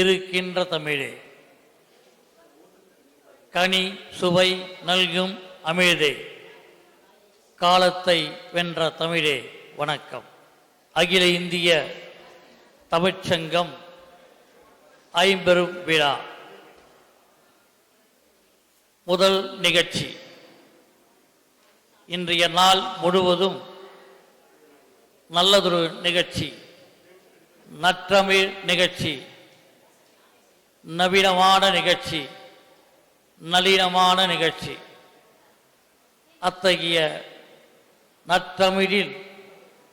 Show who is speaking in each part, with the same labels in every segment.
Speaker 1: இருக்கின்ற தமிழே கனி சுவை நல்கும் அமிழ்தே காலத்தை வென்ற தமிழே வணக்கம் அகில இந்திய தமிழ்ச்சங்கம் ஐம்பெரும் விழா முதல் நிகழ்ச்சி இன்றைய நாள் முழுவதும் நல்லதொரு நிகழ்ச்சி நற்றமிழ் நிகழ்ச்சி நவீனமான நிகழ்ச்சி நளினமான நிகழ்ச்சி அத்தகைய நற்றமிழில்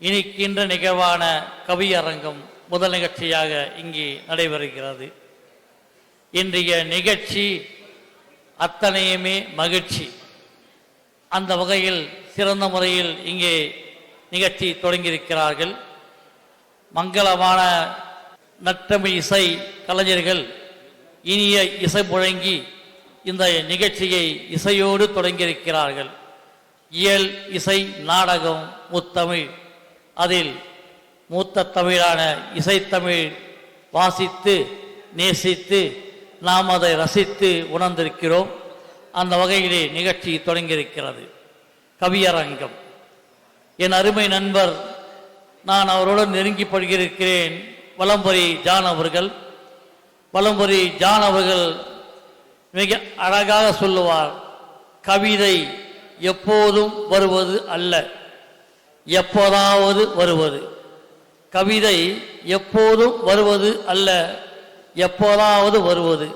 Speaker 1: இனிக்கின்ற நிகழ்வான கவியரங்கம் முதல் நிகழ்ச்சியாக இங்கே நடைபெறுகிறது இன்றைய நிகழ்ச்சி அத்தனையுமே மகிழ்ச்சி அந்த வகையில் சிறந்த முறையில் இங்கே நிகழ்ச்சி தொடங்கியிருக்கிறார்கள் மங்களமான நற்றமிழ் இசை கலைஞர்கள் இனிய இசை முழங்கி இந்த நிகழ்ச்சியை இசையோடு தொடங்கியிருக்கிறார்கள் இயல் இசை நாடகம் முத்தமிழ் அதில் மூத்த தமிழான இசைத்தமிழ் வாசித்து நேசித்து நாம் அதை ரசித்து உணர்ந்திருக்கிறோம் அந்த வகையிலே நிகழ்ச்சி தொடங்கியிருக்கிறது கவியரங்கம் என் அருமை நண்பர் நான் அவருடன் நெருங்கி படுகிறிருக்கிறேன் வலம்பரி ஜான் அவர்கள் வலம்புரி ஜான் அவர்கள் மிக அழகாக சொல்லுவார் கவிதை எப்போதும் வருவது அல்ல எப்போதாவது வருவது கவிதை எப்போதும் வருவது அல்ல எப்போதாவது வருவது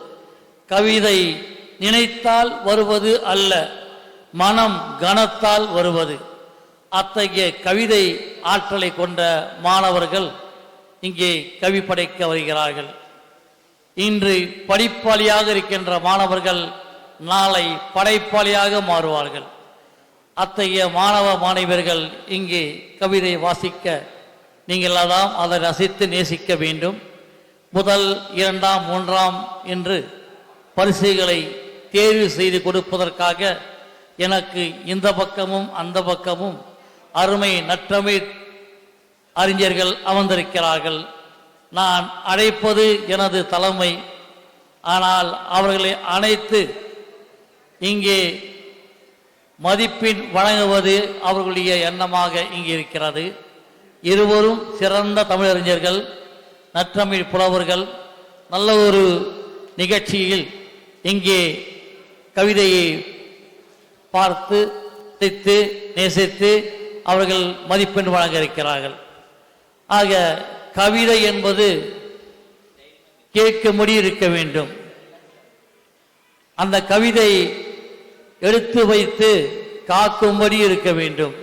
Speaker 1: கவிதை நினைத்தால் வருவது அல்ல மனம் கனத்தால் வருவது அத்தகைய கவிதை ஆற்றலை கொண்ட மாணவர்கள் இங்கே கவி படைக்க வருகிறார்கள் இன்று படிப்பாளியாக இருக்கின்ற மாணவர்கள் நாளை படைப்பாளியாக மாறுவார்கள் அத்தகைய மாணவ மாணவியர்கள் இங்கே கவிதை வாசிக்க நீங்கள் எல்லாம் அதை ரசித்து நேசிக்க வேண்டும் முதல் இரண்டாம் மூன்றாம் என்று பரிசுகளை தேர்வு செய்து கொடுப்பதற்காக எனக்கு இந்த பக்கமும் அந்த பக்கமும் அருமை நற்றமை அறிஞர்கள் அமர்ந்திருக்கிறார்கள் நான் அழைப்பது எனது தலைமை ஆனால் அவர்களை அனைத்து இங்கே மதிப்பின் வழங்குவது அவர்களுடைய எண்ணமாக இங்கே இருக்கிறது இருவரும் சிறந்த தமிழறிஞர்கள் நற்றமிழ் புலவர்கள் நல்ல ஒரு நிகழ்ச்சியில் இங்கே கவிதையை பார்த்து நேசித்து அவர்கள் மதிப்பெண் வழங்க இருக்கிறார்கள் ஆக கவிதை என்பது கேட்க முடியிருக்க வேண்டும் அந்த கவிதை எடுத்து வைத்து காக்கும்படி இருக்க வேண்டும்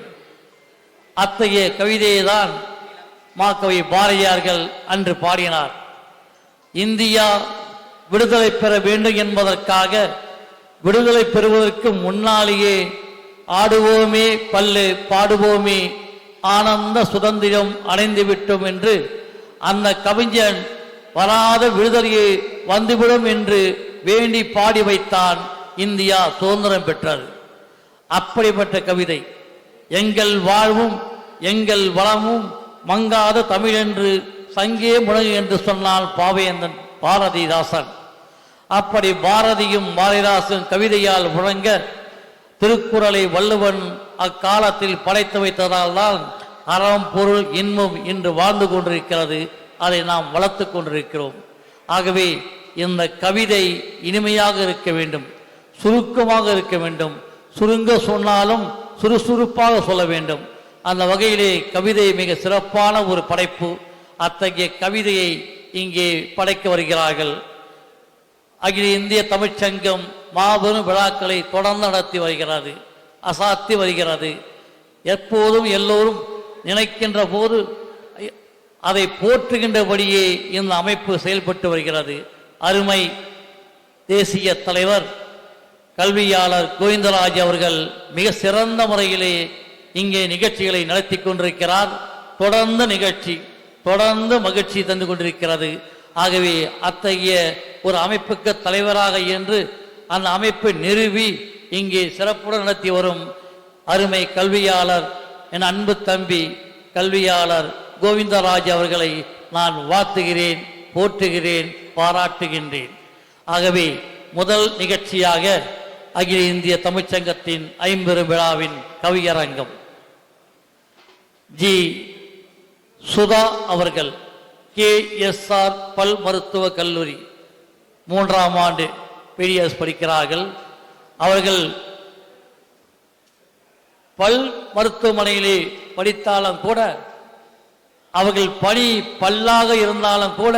Speaker 1: அத்தகைய கவிதையை தான் மாக்கவை பாரதியார்கள் அன்று பாடினார் இந்தியா விடுதலை பெற வேண்டும் என்பதற்காக விடுதலை பெறுவதற்கு முன்னாலேயே ஆடுவோமே பல்லு பாடுவோமே ஆனந்த சுதந்திரம் அடைந்துவிட்டோம் என்று அந்த கவிஞன் வராத விடுதலையே வந்துவிடும் என்று வேண்டி பாடி வைத்தான் இந்தியா சுதந்திரம் பெற்றது அப்படிப்பட்ட கவிதை எங்கள் வாழ்வும் எங்கள் வளமும் மங்காத தமிழ் என்று சங்கே முழங்கு என்று சொன்னால் பாவேந்தன் பாரதிதாசன் அப்படி பாரதியும் பாரதிதாசன் கவிதையால் முழங்க திருக்குறளை வள்ளுவன் அக்காலத்தில் படைத்து வைத்ததால் தான் அறம் பொருள் இன்பம் இன்று வாழ்ந்து கொண்டிருக்கிறது அதை நாம் வளர்த்து கொண்டிருக்கிறோம் ஆகவே இந்த கவிதை இனிமையாக இருக்க வேண்டும் சுருக்கமாக இருக்க வேண்டும் சுருங்க சொன்னாலும் சுறுசுறுப்பாக சொல்ல வேண்டும் அந்த வகையிலே கவிதை மிக சிறப்பான ஒரு படைப்பு அத்தகைய கவிதையை இங்கே படைக்க வருகிறார்கள் அகில இந்திய தமிழ்ச்சங்கம் மாபெரும் விழாக்களை தொடர்ந்து நடத்தி வருகிறது அசாத்தி வருகிறது எப்போதும் எல்லோரும் நினைக்கின்ற போது அதை போற்றுகின்றபடியே இந்த அமைப்பு செயல்பட்டு வருகிறது அருமை தேசிய தலைவர் கல்வியாளர் கோவிந்தராஜ் அவர்கள் மிக சிறந்த முறையிலே இங்கே நிகழ்ச்சிகளை நடத்தி கொண்டிருக்கிறார் தொடர்ந்து நிகழ்ச்சி தொடர்ந்து மகிழ்ச்சி தந்து கொண்டிருக்கிறது ஆகவே அத்தகைய ஒரு அமைப்புக்கு தலைவராக என்று அந்த அமைப்பை நிறுவி இங்கே சிறப்புடன் நடத்தி வரும் அருமை கல்வியாளர் என் அன்பு தம்பி கல்வியாளர் கோவிந்தராஜ் அவர்களை நான் வாழ்த்துகிறேன் போற்றுகிறேன் பாராட்டுகின்றேன் ஆகவே முதல் நிகழ்ச்சியாக அகில இந்திய தமிழ்ச்சங்கத்தின் ஐம்பெரும் விழாவின் கவியரங்கம் ஜி சுதா அவர்கள் கே எஸ் ஆர் பல் மருத்துவ கல்லூரி மூன்றாம் ஆண்டு பிடிஎஸ் படிக்கிறார்கள் அவர்கள் பல் மருத்துவமனையிலே படித்தாலும் கூட அவர்கள் பணி பல்லாக இருந்தாலும் கூட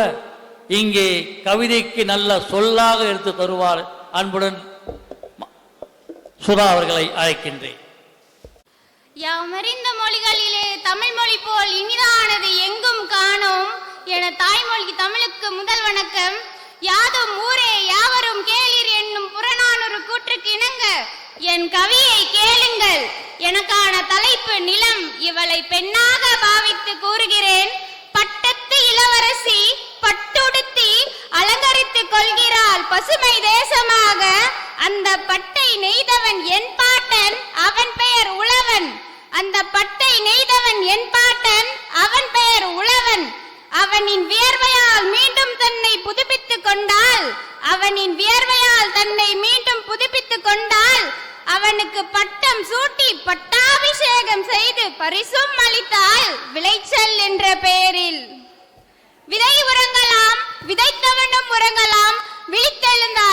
Speaker 1: இங்கே கவிதைக்கு நல்ல சொல்லாக எடுத்து தருவார் அன்புடன் சுதா அவர்களை அழைக்கின்றேன்
Speaker 2: யாமறிந்த மொழிகளிலே தமிழ் மொழி போல் இனிதானது எங்கும் காணோம் என தாய்மொழி தமிழுக்கு முதல் வணக்கம் யாதும் ஊரே யாவரும் கேளீர் என்னும் புறநானூறு கூற்றுக்கு இணங்க என் கவியை கேளுங்கள் எனக்கான தலைப்பு நிலம் இவளை பெண்ணாக பாவித்து கூறுகிறேன் பட்டத்து இளவரசி பட்டுடுத்தி அலங்கரித்து கொள்கிறாள் பசுமை தேசமாக அந்த பட்டை நெய்தவன் என் பாட்டன் அவன் பெயர் உழவன் அந்த பட்டை நெய்தவன் என் பாட்டன் அவன் பெயர் உழவன் அவனின் வியர்வையால் மீண்டும் தன்னை புதுப்பித்துக் கொண்டால் அவனின் வியர்வையால் தன்னை மீண்டும் புதுப்பித்துக் கொண்டால் அவனுக்கு பட்டம் சூட்டி பட்டாபிஷேகம் செய்து பரிசும் அளித்தால் விளைச்சல் என்ற பெயரில் விதை உரங்களாம் விதை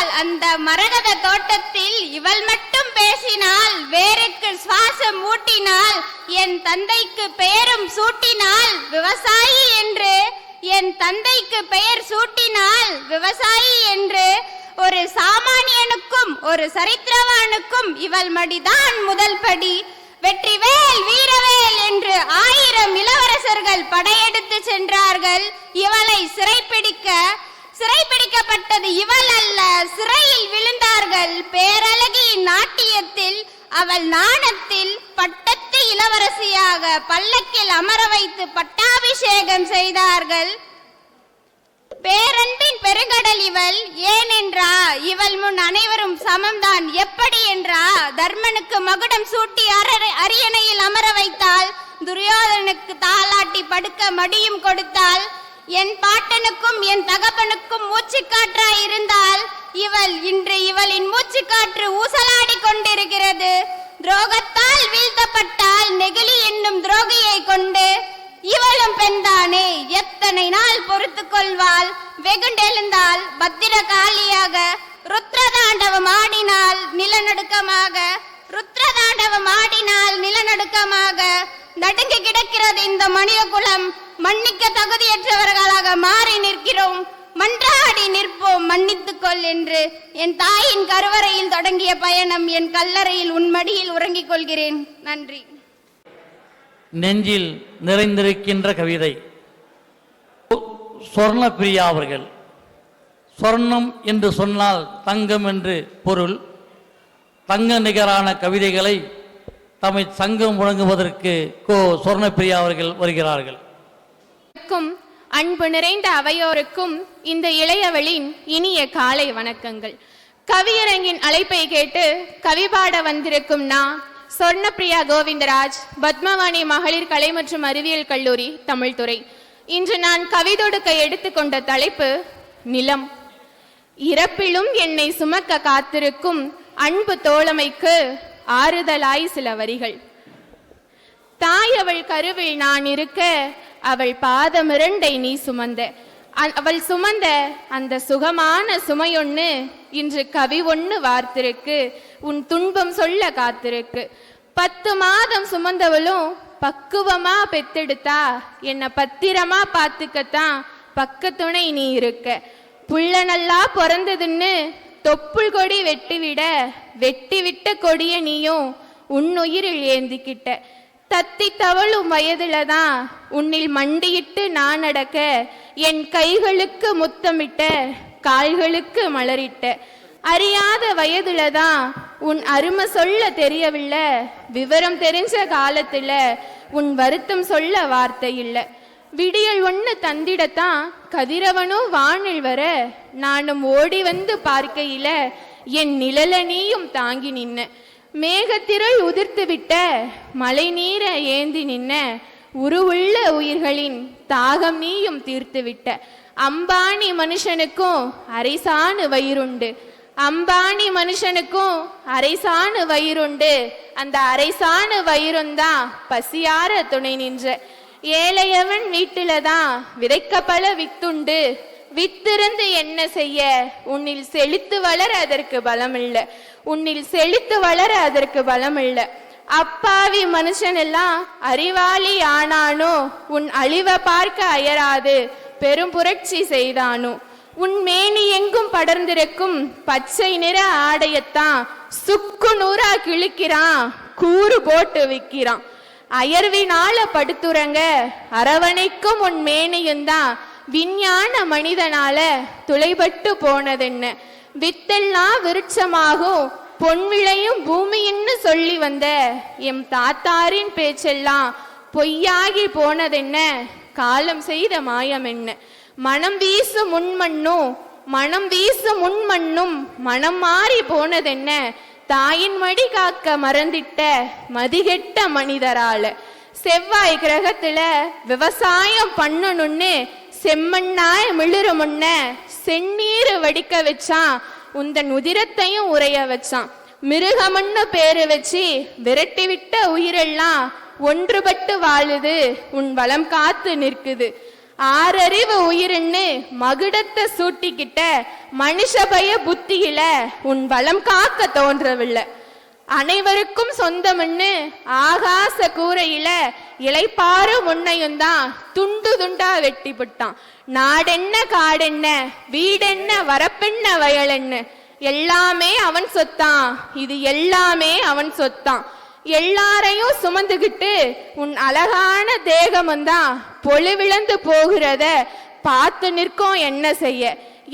Speaker 2: இருந்தால் அந்த மரகத தோட்டத்தில் இவள் மட்டும் பேசினால் வேருக்கு சுவாசம் ஊட்டினால் என் தந்தைக்கு பெயரும் சூட்டினால் விவசாயி என்று என் தந்தைக்கு பெயர் சூட்டினால் விவசாயி என்று ஒரு சாமானியனுக்கும் ஒரு சரித்திரவானுக்கும் இவள் மடிதான் முதல் படி வெற்றிவேல் வீரவேல் என்று ஆயிரம் இளவரசர்கள் படையெடுத்து சென்றார்கள் இவளை சிறைப்பிடிக்க பிடிக்கப்பட்டது இவள் அல்ல சிறையில் விழுந்தார்கள் பேரழகியின் நாட்டியத்தில் அவள் நாணத்தில் பட்டத்து இளவரசியாக பல்லக்கில் அமர வைத்து பட்டாபிஷேகம் செய்தார்கள் பேரன்பின் பெருங்கடல் இவள் ஏனென்றா இவள் முன் அனைவரும் சமம்தான் எப்படி என்றா தர்மனுக்கு மகுடம் சூட்டி அரியணையில் அமர வைத்தால் துரியோதனுக்கு தாளாட்டி படுக்க மடியும் கொடுத்தாள் என் பாட்டனுக்கும் என் தகப்பனுக்கும் மூச்சுக்காற்றாய் இருந்தால் இவள் இன்று இவளின் மூச்சுக்காற்று ஊசலாடி கொண்டிருக்கிறது துரோகத்தால் வீழ்த்தப்பட்டால் நெகிழி என்னும் துரோகியை கொண்டு இவளும் பெண்தானே எத்தனை நாள் பொறுத்து கொள்வாள் வெகுண்டெழுந்தால் பத்திர காலியாக ருத்ரதாண்டவம் ஆடினால் நிலநடுக்கமாக ருத்ரதாண்டவம் ஆடினால் நிலநடுக்கமாக நடுங்கி கிடக்கிறது இந்த மனித குலம் மன்னிக்க தகுதியற்றவர்களாக மாறி நிற்கிறோம் மன்றாடி நிற்போம் மன்னித்துக்கொள் என்று என் தாயின் கருவறையில் தொடங்கிய பயணம் என் கல்லறையில் உன்மடியில் உறங்கிக் கொள்கிறேன் நன்றி
Speaker 1: நெஞ்சில் நிறைந்திருக்கின்ற கவிதை சொர்ண பிரியா அவர்கள் சொர்ணம் என்று சொன்னால் தங்கம் என்று பொருள் தங்க நிகரான கவிதைகளை தம்மை சங்கம் முழங்குவதற்கு கோ சொர்ணப்பிரியா அவர்கள் வருகிறார்கள்
Speaker 3: அன்பு நிறைந்த அவையோருக்கும் இந்த இளையவளின் இனிய காலை வணக்கங்கள் கவியரங்கின் அழைப்பை கேட்டு கவி பாட வந்திருக்கும் நான் சொர்ணப்பிரியா கோவிந்தராஜ் பத்மவாணி மகளிர் கலை மற்றும் அறிவியல் கல்லூரி தமிழ்துறை இன்று நான் கவிதொடுக்க எடுத்துக்கொண்ட தலைப்பு நிலம் இறப்பிலும் என்னை சுமக்க காத்திருக்கும் அன்பு தோழமைக்கு ஆறுதலாய் சில வரிகள் தாயவள் கருவில் நான் இருக்க அவள் பாதமிரண்டை நீ சுமந்த அவள் சுமந்த அந்த சுகமான சுமையொன்னு இன்று கவி ஒன்னு வார்த்திருக்கு உன் துன்பம் சொல்ல காத்திருக்கு பத்து மாதம் சுமந்தவளும் பக்குவமா பெத்தெடுத்தா என்ன பத்திரமா பார்த்துக்கத்தான் பக்கத்துணை துணை நீ இருக்க புள்ள நல்லா பிறந்ததுன்னு தொப்புள் கொடி வெட்டிவிட வெட்டிவிட்ட கொடிய நீயும் உன் உயிரில் ஏந்திக்கிட்ட தத்தி தவழும் வயதுலதான் உன்னில் மண்டியிட்டு நான் அடக்க என் கைகளுக்கு முத்தமிட்ட கால்களுக்கு மலரிட்ட அறியாத வயதுலதான் தான் உன் அருமை சொல்ல தெரியவில்ல விவரம் தெரிஞ்ச காலத்துல உன் வருத்தம் சொல்ல வார்த்தை இல்லை விடியல் ஒண்ணு தந்திடத்தான் கதிரவனும் வானில் வர நானும் ஓடி வந்து பார்க்கையில என் நிழல நீயும் தாங்கி நின்ன மேகத்திரை உதிர்த்துவிட்ட மழை நீர ஏந்தி நின்ன உருவுள்ள உயிர்களின் தாகம் நீயும் தீர்த்துவிட்ட அம்பானி மனுஷனுக்கும் அரைசானு வயிறுண்டு அம்பானி மனுஷனுக்கும் அரைசானு வயிறுண்டு அந்த அரைசானு வயிறுந்தான் பசியார துணை நின்ற ஏழையவன் வீட்டில தான் விதைக்க பல வித்துண்டு வித்திருந்து என்ன செய்ய உன்னில் செழித்து வளர அதற்கு பலம் இல்லை உன்னில் செழித்து வளர அதற்கு பலம் இல்லை அப்பாவி மனுஷன் எல்லாம் அறிவாளி ஆனானோ உன் அழிவை பார்க்க அயராது பெரும் புரட்சி செய்தானோ உன் மேனி எங்கும் படர்ந்திருக்கும் பச்சை நிற ஆடையத்தான் சுக்கு நூறா கிழிக்கிறான் கூறு போட்டு விற்கிறான் அயர்வினால படுத்துறங்க அரவணைக்கும் உன் மேனையும் தான் விஞ்ஞான மனிதனால துளைபட்டு போனதுன்னு வித்தெல்லாம் விருட்சமாகும் பொன் விளையும் பூமியின்னு சொல்லி வந்த எம் தாத்தாரின் பேச்செல்லாம் பொய்யாகி போனதென்ன காலம் செய்த மாயம் என்ன மனம் வீசு முன்மண்ணும் மனம் வீசு முன்மண்ணும் மனம் மாறி போனதென்ன தாயின் மடி காக்க மறந்திட்ட மதிகெட்ட மனிதரால செவ்வாய் கிரகத்துல விவசாயம் பண்ணணும்னு செம்மண்ணாய் மிளிர முன்ன செந்நீர் வடிக்க வச்சான் உந்தன் உதிரத்தையும் உரைய வச்சான் மிருகமுன்னு பேரு வச்சு விரட்டி விட்ட உயிரெல்லாம் ஒன்றுபட்டு வாழுது உன் வளம் காத்து நிற்குது ஆறறிவு உயிர்ன்னு மகுடத்தை சூட்டிக்கிட்ட மனுஷபய புத்தியில உன் வளம் காக்க தோன்றவில்லை அனைவருக்கும் சொந்தம்னு ஆகாச கூரையில இலைப்பாறு முன்னையும் தான் துண்டு துண்டா வெட்டி போட்டான் நாடென்ன காடென்ன வீடென்ன வரப்பென்ன வயலென்னு எல்லாமே அவன் சொத்தான் இது எல்லாமே அவன் சொத்தான் எல்லாரையும் சுமந்துகிட்டு உன் அழகான தேகம்தான் பொழுவிழந்து போகிறத பார்த்து நிற்கும் என்ன செய்ய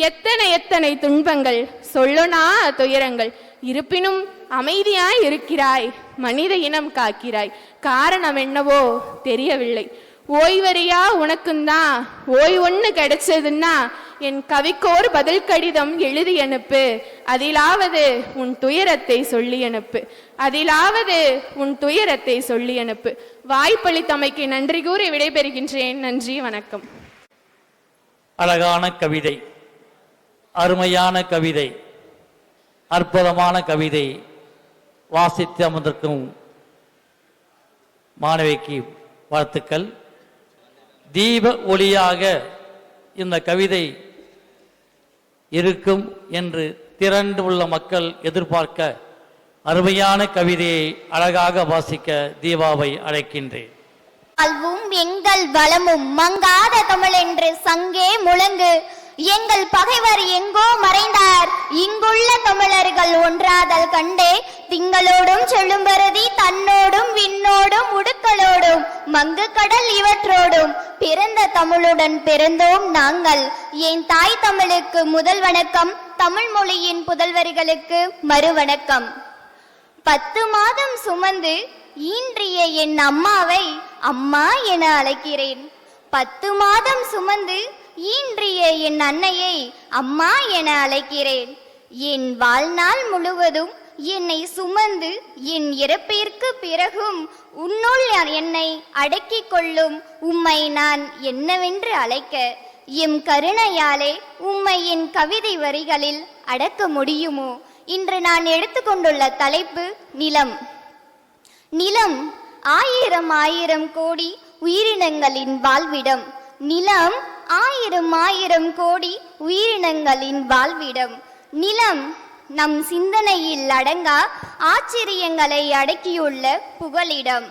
Speaker 3: எத்தனை எத்தனை துன்பங்கள் சொல்லுனா துயரங்கள் இருப்பினும் அமைதியாய் இருக்கிறாய் மனித இனம் காக்கிறாய் காரணம் என்னவோ தெரியவில்லை ஓய்வறியா உனக்குந்தான் ஓய் ஒன்று கிடைச்சதுன்னா என் கவிக்கோர் பதில் கடிதம் எழுதி அனுப்பு அதிலாவது உன் துயரத்தை சொல்லி அனுப்பு அதிலாவது உன் துயரத்தை சொல்லி அனுப்பு வாய்ப்பளித்தமைக்கு நன்றி கூறி விடைபெறுகின்றேன் நன்றி வணக்கம்
Speaker 1: அழகான கவிதை அருமையான கவிதை அற்புதமான கவிதை வாசித்து அமர்ந்திருக்கும் மாணவிக்கு வாழ்த்துக்கள் தீப ஒளியாக இந்த கவிதை இருக்கும் என்று திரண்டு உள்ள மக்கள் எதிர்பார்க்க அருமையான கவிதையை அழகாக வாசிக்க தீபாவை அழைக்கின்றேன்
Speaker 2: வாழ்வும் எங்கள் வளமும் மங்காத தமிழ் என்று சங்கே முழங்கு எங்கள் பகைவர் எங்கோ மறைந்தார் இங்குள்ள தமிழர்கள் ஒன்றாதல் கண்டே திங்களோடும் செழும்பரதி தன்னோடும் விண்ணோடும் உடுக்களோடும் மங்கு கடல் இவற்றோடும் பிறந்த தமிழுடன் பிறந்தோம் நாங்கள் என் தாய் தமிழுக்கு முதல் வணக்கம் தமிழ் மொழியின் புதல்வர்களுக்கு மறுவணக்கம் பத்து மாதம் சுமந்து ஈன்றிய என் அம்மாவை அம்மா என அழைக்கிறேன் பத்து மாதம் சுமந்து ஈன்றிய என் அன்னையை அம்மா என அழைக்கிறேன் என் வாழ்நாள் முழுவதும் என்னை சுமந்து என் இறப்பிற்கு பிறகும் உன்னுள் என்னை அடக்கிக் கொள்ளும் உம்மை நான் என்னவென்று அழைக்க எம் கருணையாலே உம்மை என் கவிதை வரிகளில் அடக்க முடியுமோ இன்று நான் எடுத்துக்கொண்டுள்ள தலைப்பு நிலம் நிலம் ஆயிரம் ஆயிரம் கோடி உயிரினங்களின் வாழ்விடம் நிலம் ஆயிரம் ஆயிரம் கோடி உயிரினங்களின் வாழ்விடம் நிலம் நம் சிந்தனையில் அடங்கா ஆச்சரியங்களை அடக்கியுள்ள புகலிடம்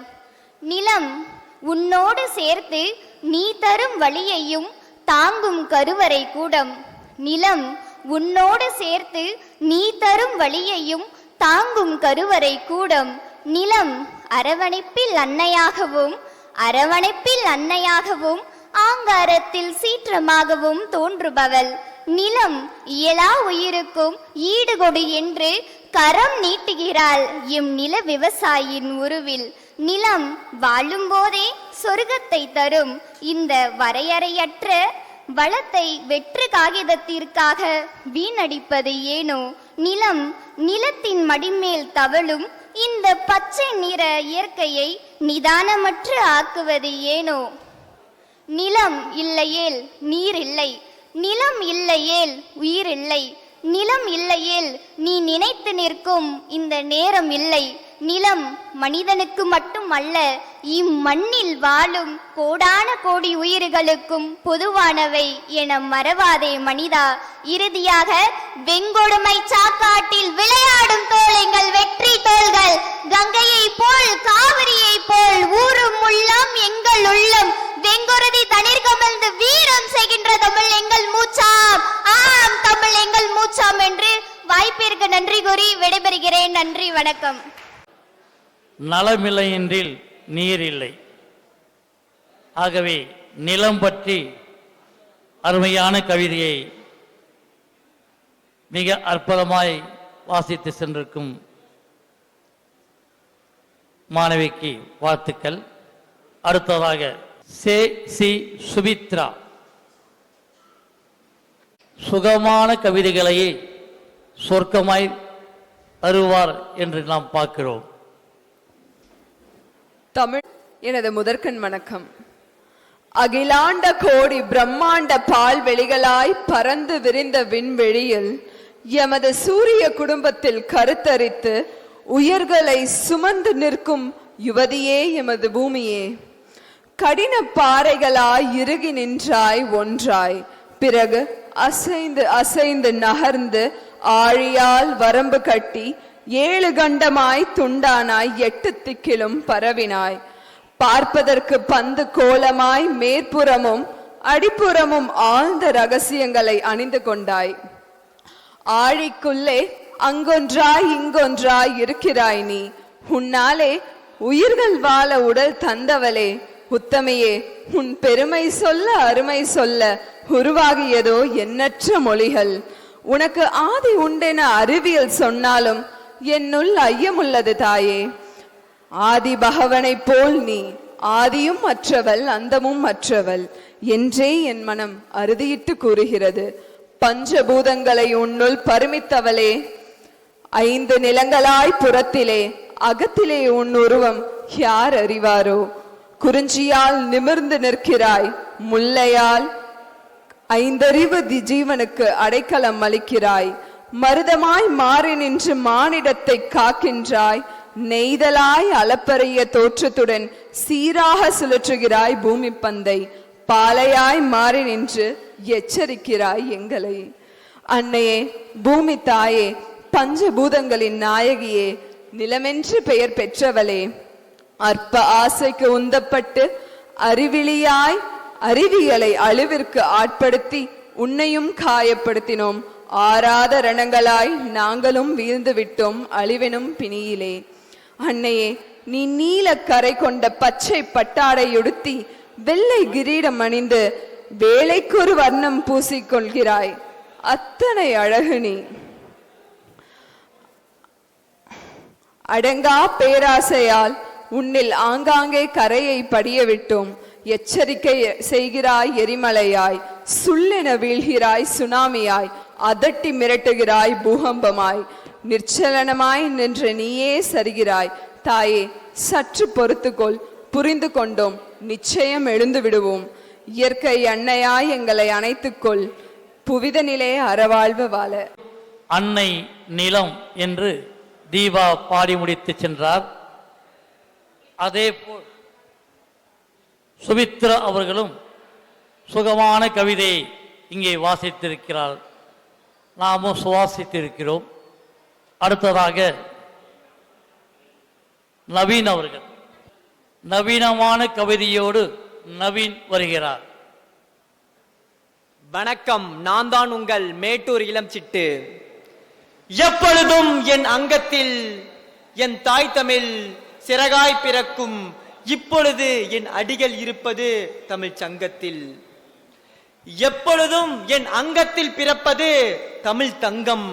Speaker 2: நிலம் உன்னோடு சேர்த்து நீ தரும் வழியையும் தாங்கும் கருவறை கூடம் நிலம் உன்னோடு சேர்த்து நீ தரும் வழியையும் தாங்கும் கருவறை கூடம் நிலம் அரவணைப்பில் அன்னையாகவும் அரவணைப்பில் அன்னையாகவும் ஆங்காரத்தில் சீற்றமாகவும் தோன்றுபவள் நிலம் எல்லா உயிருக்கும் ஈடுகொடு என்று கரம் நீட்டுகிறாள் எம் நில விவசாயியின் உருவில் நிலம் வாழும்போதே சொர்க்கத்தை தரும் இந்த வரையறையற்ற வளத்தை வெற்று காகிதத்திற்காக வீணடிப்பது ஏனோ நிலம் நிலத்தின் மடிமேல் தவழும் இந்த பச்சை நிற இயற்கையை நிதானமற்று ஆக்குவது ஏனோ நிலம் இல்லையேல் நீர் இல்லை நிலம் இல்லையேல் உயிர் இல்லை நிலம் இல்லையேல் நீ நினைத்து நிற்கும் இந்த நேரம் இல்லை நிலம் மனிதனுக்கு மட்டும் அல்ல இம்மண்ணில் வாழும் கோடான கோடி உயிர்களுக்கும் பொதுவானவை என மறவாதே மனிதா இறுதியாக வெங்கொடுமை சாக்காட்டில் விளையாடும் தோளைங்கள் வெற்றி தோள்கள் கங்கையை போல் காவிரியை போல் ஊரும் உள்ளம் எங்கள் உள்ளம் வெங்குருதி தனிர் கமழ்ந்து வீரம் செய்கின்ற தமிழ் எங்கள் மூச்சாம் ஆம் தமிழ் எங்கள் மூச்சாம் என்று வாய்ப்பிற்கு நன்றி கூறி விடைபெறுகிறேன் நன்றி வணக்கம்
Speaker 1: நலமில்லையின்றில் நீர் இல்லை ஆகவே நிலம் பற்றி அருமையான கவிதையை மிக அற்புதமாய் வாசித்து சென்றிருக்கும் மாணவிக்கு வாழ்த்துக்கள் அடுத்ததாக சே சி சுபித்ரா சுகமான கவிதைகளையே சொர்க்கமாய் தருவார் என்று நாம் பார்க்கிறோம்
Speaker 4: தமிழ் எனது முதற்கண் வணக்கம் அகிலாண்ட கோடி பிரம்மாண்ட பால்வெளிகளாய் பறந்து விரிந்த விண்வெளியில் எமது சூரிய குடும்பத்தில் கருத்தரித்து உயிர்களை சுமந்து நிற்கும் யுவதியே எமது பூமியே கடின பாறைகளாய் இறுகி நின்றாய் ஒன்றாய் பிறகு அசைந்து அசைந்து நகர்ந்து ஆழியால் வரம்பு கட்டி ஏழு கண்டமாய் துண்டானாய் எட்டு திக்கிலும் பரவினாய் பார்ப்பதற்கு பந்து கோலமாய் மேற்புறமும் அடிப்புறமும் ஆழ்ந்த ரகசியங்களை அணிந்து கொண்டாய் ஆழிக்குள்ளே அங்கொன்றாய் இங்கொன்றாய் இருக்கிறாய் நீ உன்னாலே உயிர்கள் வாழ உடல் தந்தவளே உத்தமையே உன் பெருமை சொல்ல அருமை சொல்ல உருவாகியதோ எண்ணற்ற மொழிகள் உனக்கு ஆதி உண்டென அறிவியல் சொன்னாலும் என்னுள் ஐயமுள்ளது தாயே ஆதி பகவனைப் போல் நீ ஆதியும் மற்றவள் அந்தமும் மற்றவள் என்றே என் மனம் அறுதியிட்டு கூறுகிறது பஞ்சபூதங்களை உன்னுள் பருமித்தவளே ஐந்து நிலங்களாய் புறத்திலே அகத்திலே உன் உருவம் யார் அறிவாரோ குறிஞ்சியால் நிமிர்ந்து நிற்கிறாய் முல்லையால் ஐந்தறிவு தி ஜீவனுக்கு அடைக்கலம் அளிக்கிறாய் மருதமாய் மாறி நின்று மானிடத்தை காக்கின்றாய் நெய்தலாய் அளப்பறிய தோற்றத்துடன் சீராக சுழற்றுகிறாய் பூமி பந்தை பாலையாய் மாறி நின்று எச்சரிக்கிறாய் எங்களை அன்னையே பூமி தாயே பஞ்சபூதங்களின் நாயகியே நிலமென்று பெயர் பெற்றவளே அற்ப ஆசைக்கு உந்தப்பட்டு அறிவிலியாய் அறிவியலை அழிவிற்கு ஆட்படுத்தி உன்னையும் காயப்படுத்தினோம் ஆறாத ரணங்களாய் நாங்களும் வீழ்ந்து விட்டோம் அழிவெனும் பிணியிலே அன்னையே நீ நீல கரை கொண்ட பச்சை பட்டாடையொடுத்தி வெள்ளை கிரீடம் அணிந்து வேலைக்கொரு வர்ணம் பூசிக்கொள்கிறாய் அத்தனை அழகு நீ அடங்கா பேராசையால் உன்னில் ஆங்காங்கே கரையை படிய விட்டும் எச்சரிக்கை செய்கிறாய் எரிமலையாய் சுள்ளென வீழ்கிறாய் சுனாமியாய் அதட்டி மிரட்டுகிறாய் பூகம்பமாய் நிர்ச்சலனமாய் நின்ற நீயே சரிகிறாய் தாயே சற்று பொறுத்துக்கொள் புரிந்து கொண்டோம் நிச்சயம் எழுந்து விடுவோம் இயற்கை அன்னையாய் எங்களை அணைத்துக்கொள் புவித நிலைய அறவாழ்வு வாழ
Speaker 1: அன்னை நிலம் என்று தீபா பாடி முடித்து சென்றார் அதே போல் சுமித்ர அவர்களும் சுகமான கவிதை இங்கே வாசித்திருக்கிறார் நாமும் சுவாசித்திருக்கிறோம் அடுத்ததாக நவீன் அவர்கள் நவீனமான கவிதையோடு நவீன் வருகிறார்
Speaker 5: வணக்கம் நான் தான் உங்கள் மேட்டூர் இளம் சிட்டு எப்பொழுதும் என் அங்கத்தில் என் தாய் தமிழ் சிறகாய் பிறக்கும் இப்பொழுது என் அடிகள் இருப்பது தமிழ் சங்கத்தில் எப்பொழுதும் என் அங்கத்தில் பிறப்பது தமிழ் தங்கம்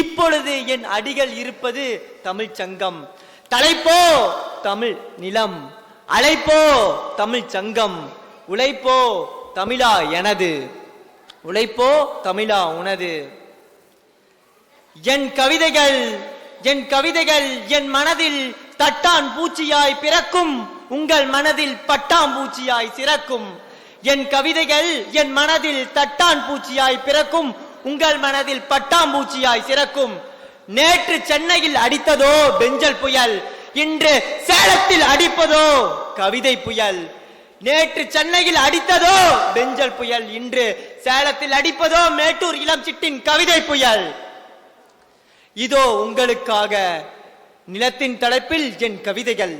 Speaker 5: இப்பொழுது என் அடிகள் இருப்பது தமிழ் சங்கம் தலைப்போ தமிழ் நிலம் அழைப்போ தமிழ் சங்கம் உழைப்போ தமிழா எனது உழைப்போ தமிழா உனது என் கவிதைகள் என் கவிதைகள் என் மனதில் தட்டான் பூச்சியாய் பிறக்கும் உங்கள் மனதில் பட்டாம்பூச்சியாய் சிறக்கும் என் கவிதைகள் என் மனதில் தட்டான் பூச்சியாய் பிறக்கும் உங்கள் மனதில் பட்டாம்பூச்சியாய் சிறக்கும் நேற்று சென்னையில் அடித்ததோ பெஞ்சல் புயல் இன்று சேலத்தில் அடிப்பதோ கவிதை புயல் நேற்று சென்னையில் அடித்ததோ பெஞ்சல் புயல் இன்று சேலத்தில் அடிப்பதோ மேட்டூர் இளம் சிட்டின் கவிதை புயல் இதோ உங்களுக்காக நிலத்தின் தலைப்பில் என் கவிதைகள்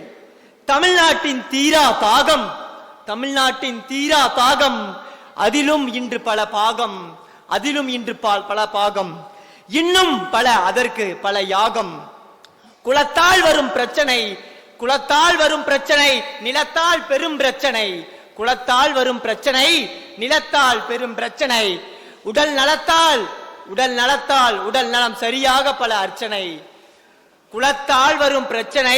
Speaker 5: தமிழ்நாட்டின் தீரா தாகம் தமிழ்நாட்டின் தீரா தாகம் அதிலும் இன்று பல பாகம் அதிலும் இன்று பல பாகம் இன்னும் பல அதற்கு பல யாகம் குளத்தால் வரும் பிரச்சனை குலத்தால் வரும் பிரச்சனை நிலத்தால் பெரும் பிரச்சனை குலத்தால் வரும் பிரச்சனை நிலத்தால் பெரும் பிரச்சனை உடல் நலத்தால் உடல் நலத்தால் உடல் நலம் சரியாக பல அர்ச்சனை குலத்தால் வரும் பிரச்சனை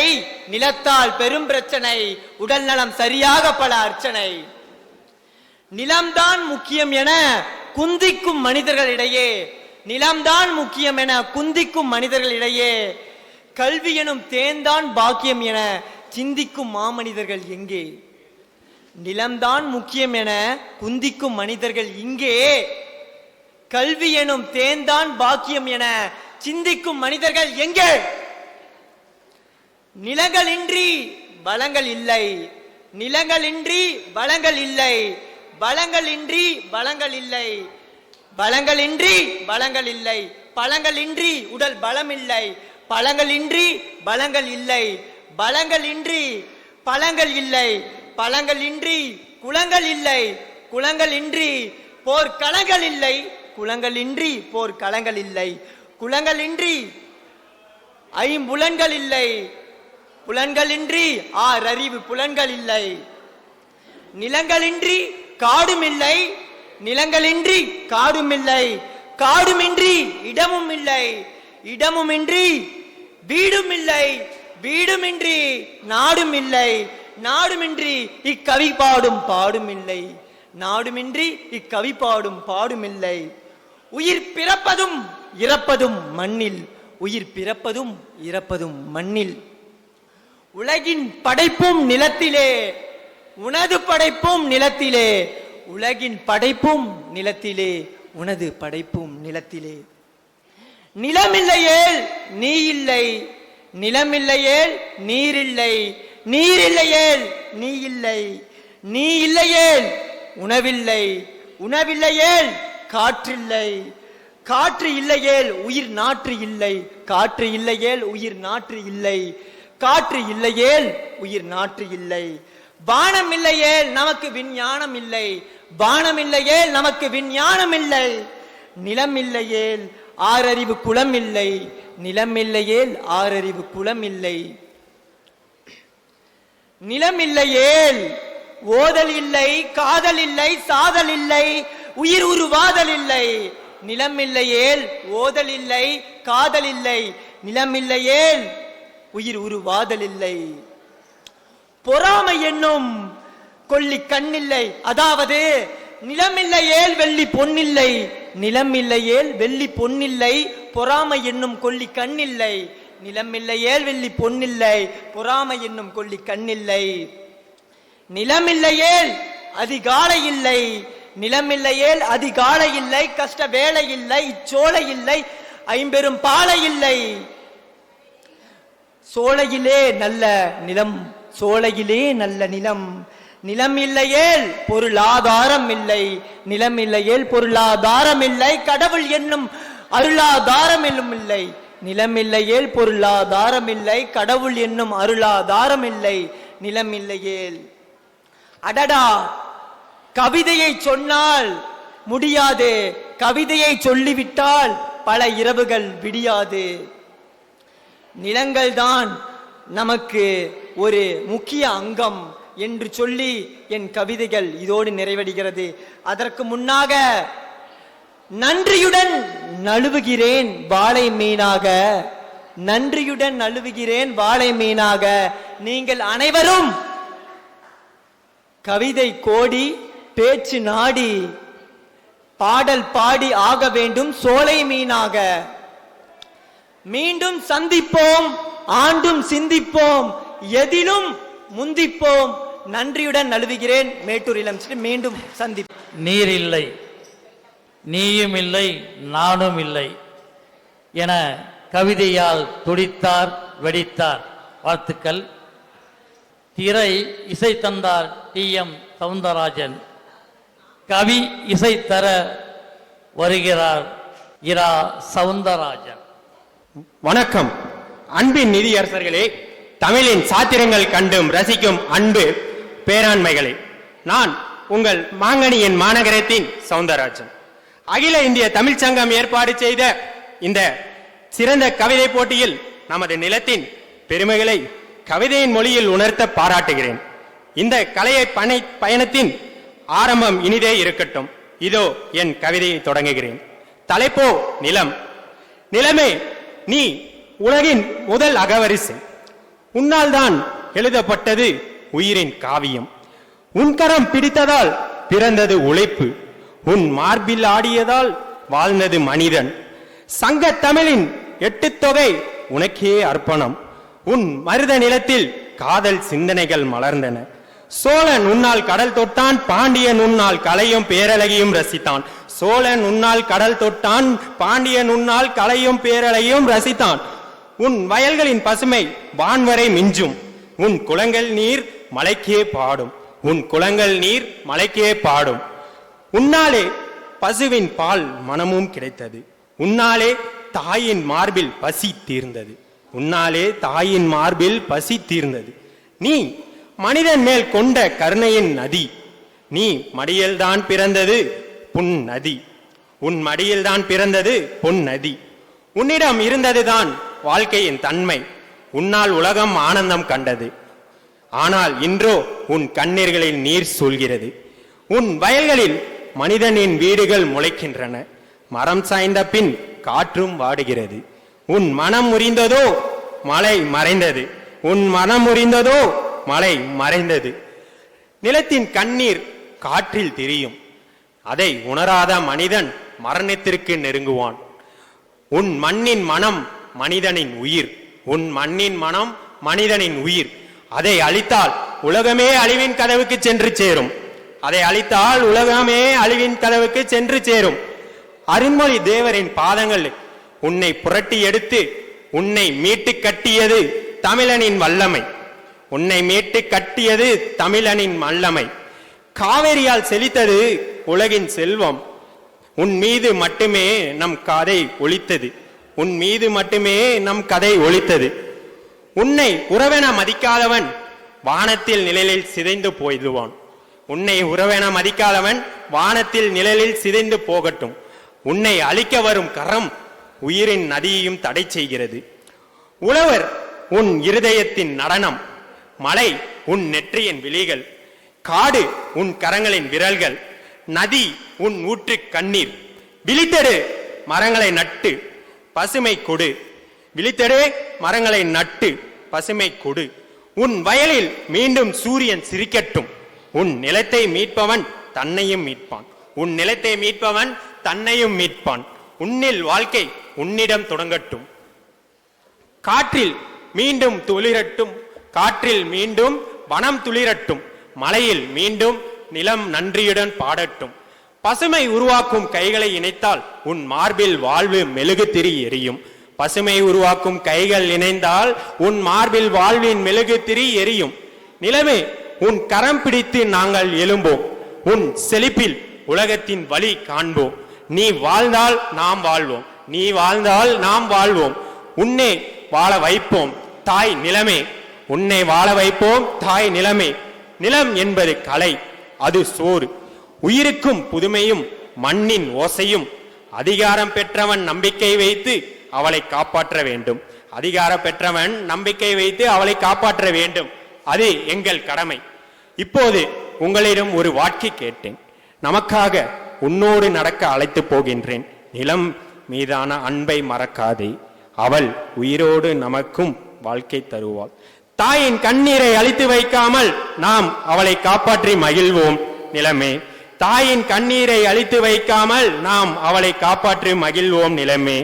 Speaker 5: நிலத்தால் பெரும் பிரச்சனை உடல் நலம் சரியாக பல அர்ச்சனை நிலம்தான் முக்கியம் என குந்திக்கும் மனிதர்களிடையே நிலம்தான் முக்கியம் என குந்திக்கும் மனிதர்களிடையே கல்வி எனும் தேன்தான் பாக்கியம் என சிந்திக்கும் மாமனிதர்கள் எங்கே நிலம்தான் முக்கியம் என குந்திக்கும் மனிதர்கள் இங்கே கல்வி எனும் தேன்தான் பாக்கியம் என சிந்திக்கும் மனிதர்கள் எங்கே நிலங்களின்றி வளங்கள் இல்லை நிலங்களின்றி வளங்கள் இல்லை வளங்களின்றி வளங்கள் இல்லை வளங்களின்றி வளங்கள் இல்லை பழங்களின்றி உடல் பலம் இல்லை பழங்களின்றி பலங்கள் இல்லை பலங்களின்றி பழங்கள் இல்லை பழங்களின்றி குளங்கள் இல்லை குளங்களின்றி போர்க்களங்கள் இல்லை குளங்களின்றி போர்க்களங்கள் இல்லை குளங்களின்றி ஐம்புலன்கள் இல்லை புலன்களின்றி அறிவு புலன்கள் இல்லை நிலங்களின்றி காடும் இல்லை நிலங்களின்றி காடும் இல்லை காடுமின்றி இடமும் இல்லை இடமுமின்றி வீடும் இல்லை வீடுமின்றி நாடும் இல்லை நாடுமின்றி இக்கவி பாடும் பாடும் இல்லை நாடுமின்றி இக்கவி பாடும் பாடும் இல்லை உயிர் பிறப்பதும் இறப்பதும் மண்ணில் உயிர் பிறப்பதும் இறப்பதும் மண்ணில் உலகின் படைப்பும் நிலத்திலே உனது படைப்பும் நிலத்திலே உலகின் படைப்பும் நிலத்திலே உனது படைப்பும் நிலத்திலே நிலமில்லையேல் நீ இல்லை நிலமில்லையேல் நீர் இல்லை நீர் இல்லையேல் நீ இல்லை நீ இல்லையேல் உணவில்லை உணவில்லையேல் காற்றில்லை காற்று இல்லையேல் உயிர் நாற்று இல்லை காற்று இல்லையேல் உயிர் நாற்று இல்லை காற்று இல்லையே உயிர் நாற்று இல்லை வானம் இல்லையே நமக்கு விஞ்ஞானம் இல்லை வானம் இல்லையே நமக்கு விஞ்ஞானம் இல்லை நிலம் இல்லையே ஆறறிவு குளம் இல்லை நிலம் இல்லையே ஆறறிவு குளம் இல்லை நிலம் இல்லையே ஓதல் இல்லை காதல் இல்லை சாதல் இல்லை உயிர் உருவாதல் இல்லை நிலம் இல்லையே ஓதல் இல்லை காதல் இல்லை நிலம் இல்லையே உயிர் உருவாதல் இல்லை பொறாமை என்னும் கொல்லி கண்ணில்லை அதாவது நிலமில்லையேல் வெள்ளி பொன்னில்லை ஏல் வெள்ளி பொன்னில்லை பொறாமை என்னும் கொல்லி கண்ணில்லை நிலமில்லையேல் வெள்ளி பொன்னில்லை பொறாமை என்னும் கொல்லி கண்ணில்லை நிலமில்லையேல் அதிகாலை இல்லை நிலமில்லையேல் அதிகாலை இல்லை கஷ்ட வேலை இல்லை இச்சோலை இல்லை ஐம்பெரும் பாலை இல்லை சோலையிலே நல்ல நிலம் சோலையிலே நல்ல நிலம் நிலம் இல்லையேல் பொருளாதாரம் இல்லை நிலம் இல்லையேல் பொருளாதாரம் இல்லை கடவுள் என்னும் அருளாதாரம் இல்லும் இல்லை நிலம் இல்லையேல் பொருளாதாரம் இல்லை கடவுள் என்னும் அருளாதாரம் இல்லை நிலம் இல்லையேல் அடடா கவிதையை சொன்னால் முடியாது கவிதையை சொல்லிவிட்டால் பல இரவுகள் விடியாது நிலங்கள் தான் நமக்கு ஒரு முக்கிய அங்கம் என்று சொல்லி என் கவிதைகள் இதோடு நிறைவடைகிறது அதற்கு முன்னாக நன்றியுடன் நழுவுகிறேன் வாழை மீனாக நன்றியுடன் நழுவுகிறேன் வாழை மீனாக நீங்கள் அனைவரும் கவிதை கோடி பேச்சு நாடி பாடல் பாடி ஆக வேண்டும் சோலை மீனாக மீண்டும் சந்திப்போம் ஆண்டும் சிந்திப்போம் எதிலும் முந்திப்போம் நன்றியுடன் நழுவுகிறேன் மேட்டூர் இளம் மீண்டும் சந்திப்போம்
Speaker 1: நீர் இல்லை நீயும் இல்லை நானும் இல்லை என கவிதையால் துடித்தார் வெடித்தார் வாழ்த்துக்கள் திரை இசை தந்தார் டி எம் சவுந்தரராஜன் கவி இசை தர வருகிறார் இரா சவுந்தரராஜன்
Speaker 6: வணக்கம் அன்பின் நிதியரசர்களே தமிழின் சாத்திரங்கள் கண்டும் ரசிக்கும் அன்பு பேராண்மைகளே நான் உங்கள் மாங்கனியின் மாநகரத்தின் சவுந்தரராஜன் அகில இந்திய தமிழ் சங்கம் ஏற்பாடு செய்த இந்த சிறந்த கவிதை போட்டியில் நமது நிலத்தின் பெருமைகளை கவிதையின் மொழியில் உணர்த்த பாராட்டுகிறேன் இந்த கலையை பணி பயணத்தின் ஆரம்பம் இனிதே இருக்கட்டும் இதோ என் கவிதையை தொடங்குகிறேன் தலைப்போ நிலம் நிலமே நீ உலகின் முதல் அகவரிசை உன்னால் தான் எழுதப்பட்டது உயிரின் காவியம் உன்கரம் பிடித்ததால் பிறந்தது உழைப்பு உன் மார்பில் ஆடியதால் வாழ்ந்தது மனிதன் சங்க தமிழின் எட்டு தொகை உனக்கே அர்ப்பணம் உன் மருத நிலத்தில் காதல் சிந்தனைகள் மலர்ந்தன சோழன் உன்னால் கடல் தொட்டான் பாண்டியன் உன்னால் கலையும் பேரழகியும் ரசித்தான் சோழன் உன்னால் கடல் தொட்டான் பாண்டியன் உன்னால் கலையும் பேரலையும் ரசித்தான் உன் வயல்களின் பசுமை வான்வரை மிஞ்சும் உன் குளங்கள் நீர் மலைக்கே பாடும் உன் குளங்கள் நீர் மலைக்கே பாடும் உன்னாலே பசுவின் பால் மனமும் கிடைத்தது உன்னாலே தாயின் மார்பில் பசி தீர்ந்தது உன்னாலே தாயின் மார்பில் பசி தீர்ந்தது நீ மனிதன் மேல் கொண்ட கருணையின் நதி நீ மடியல்தான் பிறந்தது புன் நதி உன் மடியில்தான் பிறந்தது பொன் நதி உன்னிடம் இருந்ததுதான் வாழ்க்கையின் தன்மை உன்னால் உலகம் ஆனந்தம் கண்டது ஆனால் இன்றோ உன் கண்ணீர்களில் நீர் சூழ்கிறது உன் வயல்களில் மனிதனின் வீடுகள் முளைக்கின்றன மரம் சாய்ந்த பின் காற்றும் வாடுகிறது உன் மனம் முறிந்ததோ மலை மறைந்தது உன் மனம் முறிந்ததோ மலை மறைந்தது நிலத்தின் கண்ணீர் காற்றில் திரியும் அதை உணராத மனிதன் மரணத்திற்கு நெருங்குவான் உன் மண்ணின் மனம் மனிதனின் உயிர் உன் மண்ணின் மனம் மனிதனின் உயிர் அதை அழித்தால் உலகமே அழிவின் கதவுக்கு சென்று சேரும் அதை அழித்தால் உலகமே அழிவின் கதவுக்கு சென்று சேரும் அருண்மொழி தேவரின் பாதங்கள் உன்னை புரட்டி எடுத்து உன்னை மீட்டு கட்டியது தமிழனின் வல்லமை உன்னை மீட்டு கட்டியது தமிழனின் வல்லமை காவேரியால் செழித்தது உலகின் செல்வம் உன் மீது மட்டுமே நம் கதை ஒழித்தது உன் மீது மட்டுமே நம் கதை ஒழித்தது உன்னை உறவென மதிக்காதவன் வானத்தில் நிழலில் சிதைந்து போயிடுவான் உன்னை உறவென மதிக்காதவன் வானத்தில் நிழலில் சிதைந்து போகட்டும் உன்னை அழிக்க வரும் கரம் உயிரின் நதியையும் தடை செய்கிறது உழவர் உன் இருதயத்தின் நடனம் மலை உன் நெற்றியின் விழிகள் காடு உன் கரங்களின் விரல்கள் நதி உன் ஊற்று கண்ணீர் விழித்தெடு மரங்களை நட்டு பசுமை கொடு விழித்தெடு மரங்களை நட்டு பசுமை கொடு உன் வயலில் மீண்டும் சூரியன் சிரிக்கட்டும் உன் நிலத்தை மீட்பவன் தன்னையும் மீட்பான் உன் நிலத்தை மீட்பவன் தன்னையும் மீட்பான் உன்னில் வாழ்க்கை உன்னிடம் தொடங்கட்டும் காற்றில் மீண்டும் துளிரட்டும் காற்றில் மீண்டும் வனம் துளிரட்டும் மலையில் மீண்டும் நிலம் நன்றியுடன் பாடட்டும் பசுமை உருவாக்கும் கைகளை இணைத்தால் உன் மார்பில் வாழ்வு மெழுகு திரி எரியும் பசுமை உருவாக்கும் கைகள் இணைந்தால் உன் மார்பில் வாழ்வின் மெழுகு திரி எரியும் நிலமே உன் கரம் பிடித்து நாங்கள் எழும்போம் உன் செழிப்பில் உலகத்தின் வழி காண்போம் நீ வாழ்ந்தால் நாம் வாழ்வோம் நீ வாழ்ந்தால் நாம் வாழ்வோம் உன்னே வாழ வைப்போம் தாய் நிலமே உன்னை வாழ வைப்போம் தாய் நிலமே நிலம் என்பது கலை அது சோறு உயிருக்கும் புதுமையும் மண்ணின் ஓசையும் அதிகாரம் பெற்றவன் நம்பிக்கை வைத்து அவளை காப்பாற்ற வேண்டும் அதிகாரம் பெற்றவன் நம்பிக்கை வைத்து அவளை காப்பாற்ற வேண்டும் அது எங்கள் கடமை இப்போது உங்களிடம் ஒரு வாழ்க்கை கேட்டேன் நமக்காக உன்னோடு நடக்க அழைத்து போகின்றேன் நிலம் மீதான அன்பை மறக்காதே அவள் உயிரோடு நமக்கும் வாழ்க்கை தருவாள் தாயின் கண்ணீரை அழித்து வைக்காமல் நாம் அவளை காப்பாற்றி மகிழ்வோம் நிலைமை தாயின் கண்ணீரை அழித்து வைக்காமல் நாம் அவளை காப்பாற்றி மகிழ்வோம் நிலைமை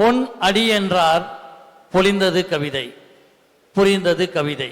Speaker 1: பொன் அடி என்றார் பொழிந்தது கவிதை புரிந்தது கவிதை